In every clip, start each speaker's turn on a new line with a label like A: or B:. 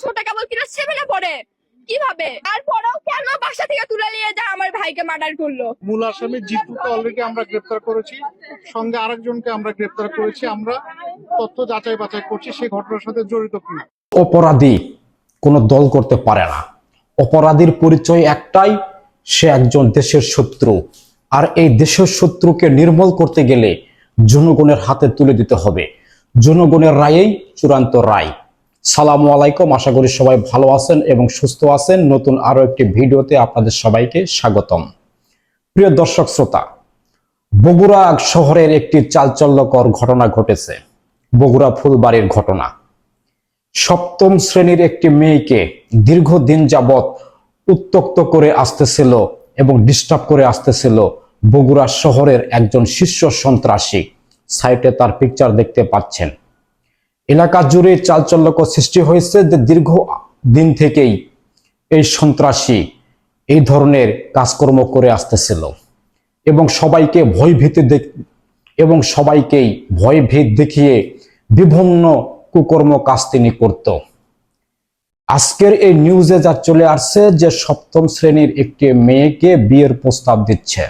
A: ছোট কেবল কিনা সেভেনে পড়ে। কীভাবে? তারপরেও কেন বাসা থেকে তুলে নিয়ে যা আমার ভাইকে মার্ডার করল?
B: মূল আসামি জিতুকে অলরেডি আমরা গ্রেপ্তার করেছি সঙ্গে আরেকজনকে আমরা গ্রেপ্তার করেছি আমরা তথ্য যাচাই বাছাই করছি সেই ঘটনার সাথে জড়িত কিনা।
C: অপরাধী কোনো দল করতে পারে না। অপরাধীর পরিচয় একটাই সে একজন দেশের শত্রু। আর এই দেশের শত্রুকে নির্মূল করতে গেলে জনগণের হাতে তুলে দিতে হবে। জনগণের রায়েই চূড়ান্ত রায়। সালামু আলাইকুম। আশা করি সবাই ভালো আছেন এবং সুস্থ আছেন। নতুন আরও একটি ভিডিওতে আপনাদের সবাইকে স্বাগতম। প্রিয় দর্শক শ্রোতা, বগুড়া শহরের একটি চালচল্যকর ঘটনা ঘটেছে। বগুড়া ফুলবাড়ির ঘটনা। সপ্তম শ্রেণির একটি মেয়েকে দীর্ঘদিন যাবৎ উত্তক্ত করে আসতেছিল এবং ডিস্টার্ব করে আসতেছিল বগুড়া শহরের একজন শীর্ষ সন্ত্রাসী। সাইটে তার পিকচার দেখতে পাচ্ছেন। এলাকা জুড়ে চালচল্যক সৃষ্টি হয়েছে যে দীর্ঘ দিন থেকেই এই সন্ত্রাসী এই ধরনের কাজকর্ম করে আসতেছিল। এবং সবাইকে ভয় ভীতি দেখ এবং সবাইকেই ভয় ভীত দেখিয়ে বিভিন্ন কুকর্ম কাজ তিনি করত। আজকের এই নিউজে যা চলে আসছে যে সপ্তম শ্রেণির একটি মেয়েকে বিয়ের প্রস্তাব দিচ্ছে।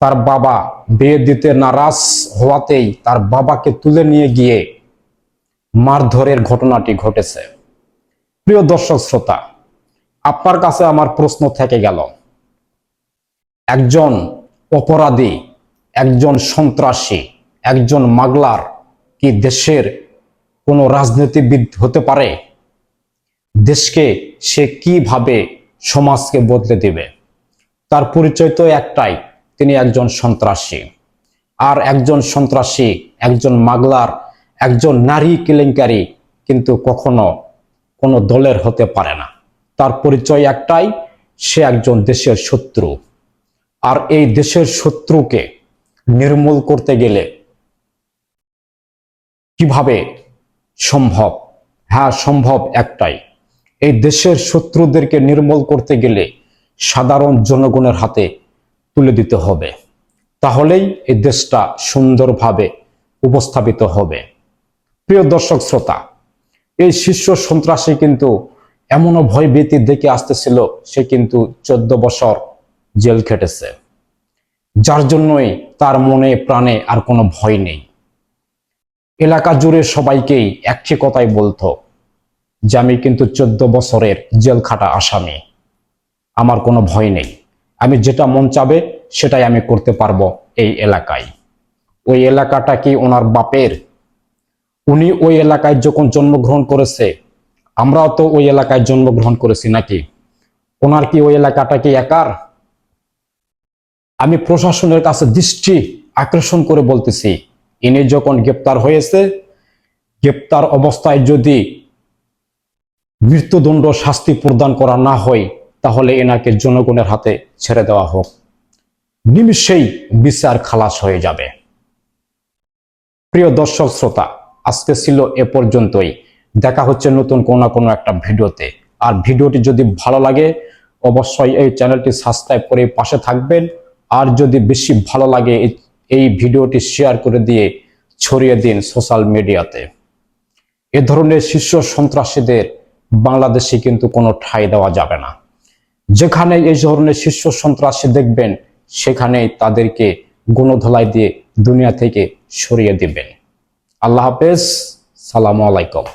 C: তার বাবা বিয়ে দিতে নারাজ হওয়াতেই তার বাবাকে তুলে নিয়ে গিয়ে মারধরের ঘটনাটি ঘটেছে। প্রিয় দর্শক শ্রোতা, আপনার কাছে আমার প্রশ্ন থেকে গেল, একজন অপরাধী, একজন সন্ত্রাসী, একজন মাগলার কি দেশের কোনো রাজনীতিবিদ হতে পারে? দেশকে সে কীভাবে সমাজকে বদলে দিবে? তার পরিচয় তো একটাই তিনি একজন সন্ত্রাসী। আর একজন সন্ত্রাসী, একজন মাগলার, একজন নারী কেলেঙ্কারি কিন্তু কখনো কোনো দলের হতে পারে না। তার পরিচয় একটাই, সে একজন দেশের শত্রু। আর এই দেশের শত্রুকে নির্মূল করতে গেলে কীভাবে সম্ভব? হ্যাঁ সম্ভব একটাই। এই দেশের শত্রুদেরকে নির্মূল করতে গেলে সাধারণ জনগণের হাতে তুলে দিতে হবে। তাহলেই এই দেশটা সুন্দরভাবে উপস্থাপিত হবে। প্রিয় দর্শক শ্রোতা, এই শীর্ষ সন্ত্রাসী কিন্তু এমনও ভয় ভীতি দেখে আসতেছিল, সে কিন্তু চোদ্দ বছর জেল খেটেছে। যার জন্যই তার মনে, প্রাণে আর কোনো ভয় নেই। এলাকা জুড়ে সবাইকেই একটি কথাই বলতো, যে আমি কিন্তু চোদ্দ বছরের জেল খাটা আসামি, আমার কোনো ভয় নেই। আমি যেটা মন চাবে সেটাই আমি করতে পারব এই এলাকায়। ওই এলাকাটা কি ওনার বাপের? উনি ওই এলাকায় যখন জন্মগ্রহণ করেছে, আমরাও তো ওই এলাকায় জন্মগ্রহণ করেছি নাকি? ওনার কি ওই এলাকাটা কি একার? আমি প্রশাসনের কাছে দৃষ্টি আকর্ষণ করে বলতেছি, ইনি যখন গ্রেপ্তার হয়েছে, গ্রেপ্তার অবস্থায় যদি মৃত্যুদণ্ড শাস্তি প্রদান করা না হয় তাহলে এনাকে জনগণের হাতে ছেড়ে দেওয়া হোক। নিমিষেই বিচার খালাস হয়ে যাবে। প্রিয় দর্শক শ্রোতা, আজকে ছিল এ পর্যন্তই। দেখা হচ্ছে নতুন কোনো না কোনো একটা ভিডিওতে। আর ভিডিওটি যদি ভালো লাগে, অবশ্যই এই চ্যানেলটি সাবস্ক্রাইব করে পাশে থাকবেন। আর যদি বেশি ভালো লাগে, এই- ভিডিওটি শেয়ার করে দিয়ে ছড়িয়ে দিন সোশ্যাল মিডিয়াতে। এ ধরনের শীর্ষ সন্ত্রাসীদের বাংলাদেশে কিন্তু কোনো ঠাঁই দেওয়া যাবে না। যেখানে এই ধরনের শীর্ষ সন্ত্রাসী দেখবেন, সেখানেই তাদেরকে গুণধলাই দিয়ে দুনিয়া থেকে সরিয়ে দিবেন। আল্লাহ হাফেজ, সালাম আলাইকুম।